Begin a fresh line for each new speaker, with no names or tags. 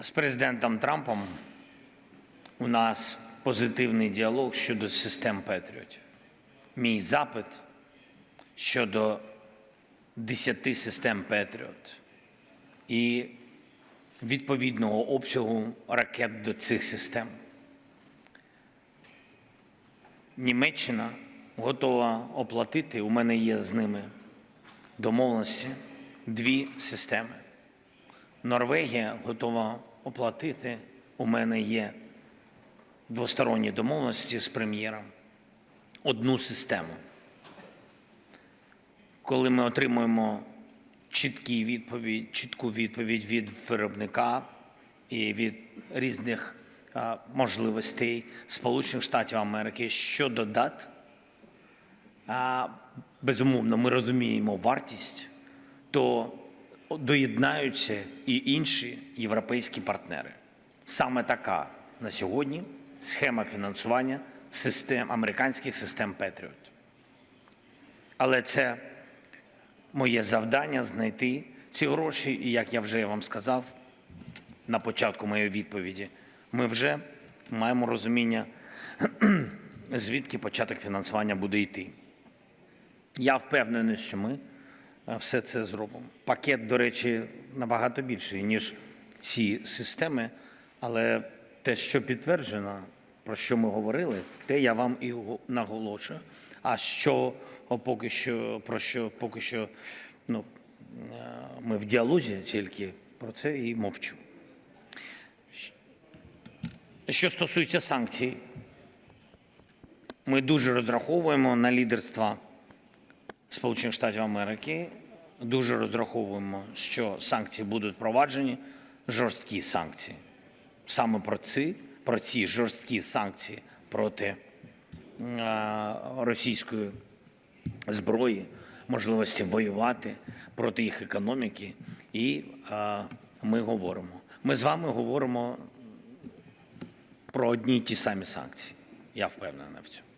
З президентом Трампом у нас позитивний діалог щодо систем Петріотів. Мій запит щодо 10 систем Петріот і відповідного обсягу ракет до цих систем. Німеччина готова оплатити, у мене є з ними домовленості, дві системи. Норвегія готова оплатити, у мене є двосторонні домовленості з прем'єром, одну систему. Коли ми отримуємо чіткі відповідь, чітку відповідь від виробника і від різних можливостей Сполучених Штатів Америки щодо дат, безумовно, ми розуміємо вартість, то доєднаються і інші європейські партнери. Саме така на сьогодні схема фінансування систем американських систем Петріот. Але це моє завдання знайти ці гроші, і як я вже вам сказав на початку моєї відповіді, ми вже маємо розуміння, звідки початок фінансування буде йти. Я впевнений, що ми все це зробимо. Пакет, до речі, набагато більший, ніж ці системи, але те, що підтверджено, про що ми говорили, те я вам і го- наголошую. А що поки що, про що поки що ну, е, ми в діалозі тільки про це і мовчу. Що стосується санкцій, ми дуже розраховуємо на лідерство Сполучених Штатів Америки. Дуже розраховуємо, що санкції будуть впроваджені, жорсткі санкції. Саме про ці, про ці жорсткі санкції проти е, російської зброї, можливості воювати проти їх економіки. І е, ми говоримо. Ми з вами говоримо про одні й ті самі санкції. Я впевнений в цьому.